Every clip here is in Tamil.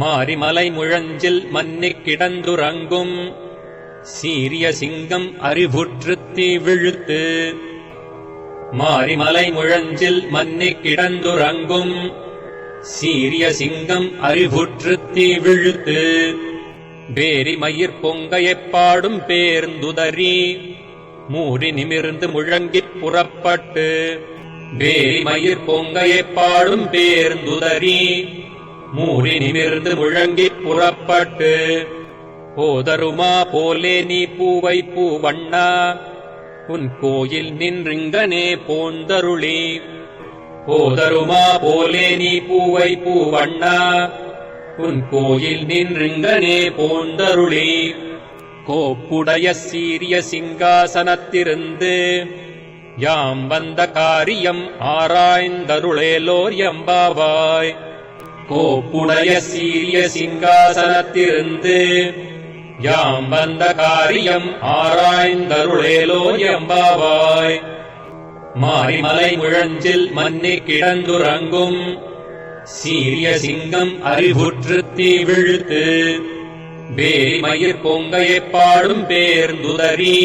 மாரிமலை முழஞ்சில் மன்னிக் கிடந்துறங்கும். சீரிய சிங்கம் அறிவுற்றுத்தி விழுத்து மாரிமலை முழஞ்சில் மன்னிக் கிடந்துறங்கும். சீரிய சிங்கம் அறிவுற்றுத்தி விழுத்து வேரி மயிர் பொங்கையப் பாடும் பேர்ந்துதறி. மூறி நிமிர்ந்து முழங்கிப் புறப்பட்டு. வேரி மயிர் பொங்கையப் பாடும் பேர்ந்துதறி. மூறி நிமிர்ந்து முழங்கிப் புறப்பட்டு போதருமா போலே நீ பூவை பூவண்ணா உன் கோயில் நின்றிங்கனே போந்தருளி. போதருமா போலே நீ பூவை பூவண்ணா உன் கோயில் நின்றிங்கனே போந்தருளி. கோப்புடைய சீரிய சிங்காசனத்திருந்து யாம் வந்த காரியம் ஆராய்ந்தருளேலோர் எம்பாவாய். கோப்புடைய சீரிய சிங்காசனத்திருந்து யாம் வந்த காரியம் ஆராய்ந்தருளேலோ எம்பாவாய். மாரிமலை முழஞ்சில் மன்னி கிடந்துறங்கும் சீரிய சிங்கம் அறிவுற்று தீ விழுத்து வேரி மயிர் பாடும் பேர்ந்துதறி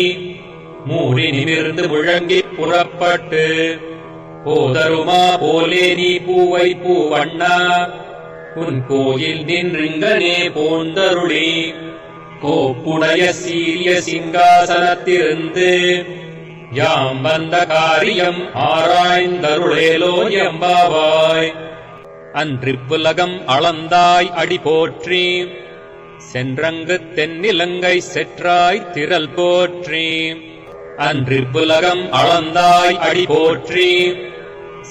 மூடி நிமிர்ந்து முழங்கிப் புறப்பட்டு போதருமா போலே நீ பூவை பூவண்ணா உன் கோயில் நின்றுங்கனே போந்தருளே கோப்புடைய சீரிய சிங்காசனத்திருந்து யாம் வந்த காரியம் ஆராய்ந்தருளேலோ எம்பாவாய் அன்றிப்புலகம் அளந்தாய் அடி போற்றி. சென்றங்கு தென்னிலங்கை செற்றாய் திரள் போற்றி. அன்றிப்புலகம் அளந்தாய் அடி போற்றி.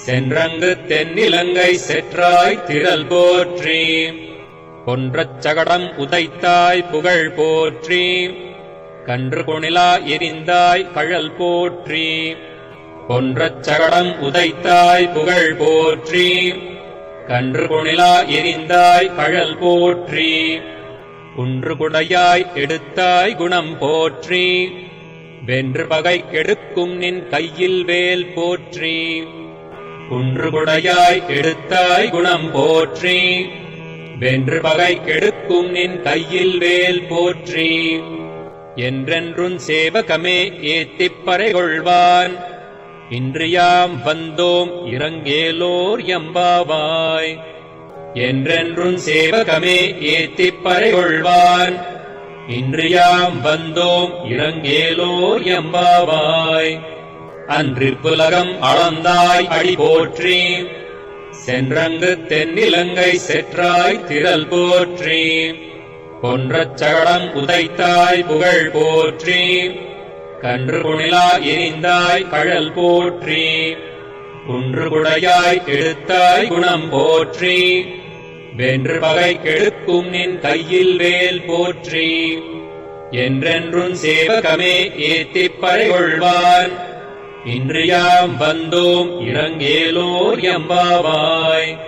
சென்றங்கு தென்னிலங்கை செற்றாய் திரள் போற்றி. கொன்றச் சகடம் உதைத்தாய் புகழ் போற்றி. கன்று கொணிலா எரிந்தாய் கழல் போற்றி. கொன்றச் சகடம் உதைத்தாய் புகழ் போற்றி. கன்று கொணிலா எரிந்தாய் கழல் போற்றி. குன்று குடையாய் எடுத்தாய் குணம் போற்றி. வென்று பகை கெடுக்கும் நின் கையில் வேல் போற்றி. குன்று குடையாய் எடுத்தாய் குணம் போற்றி. வென்று பகை கெடுக்கும் நின் கையில் வேல் போற்றி. என்றென்றும் சேவகமே ஏத்திப்பறை கொள்வான் இன்றியாம் வந்தோம் இறங்கேலோர் எம்பாவாய். என்றென்றும் சேவகமே ஏத்திப்பறை கொள்வான் இன்றியாம் வந்தோம் இறங்கேலோர் எம்பாவாய். அன்றிப்புலகம் அளந்தாய் அடி போற்றி. சென்றங்கு தென்னிலங்கை செற்றாய் திரல் போற்றி. கொன்றச் சகடம் உதைத்தாய் புகழ் போற்றி. கன்று குணிலா எரிந்தாய் கழல் போற்றி. குன்று குடையாய் எடுத்தாய் குணம் போற்றி. வென்று பகை கெடுக்கும் நின் கையில் வேல் போற்றி. என்றென்றும் சேவகமே ஏத்திப் பறை கொள்வான். இன்றியாம் வந்தோம் இறங்கேலோர் எம்பாவாய்.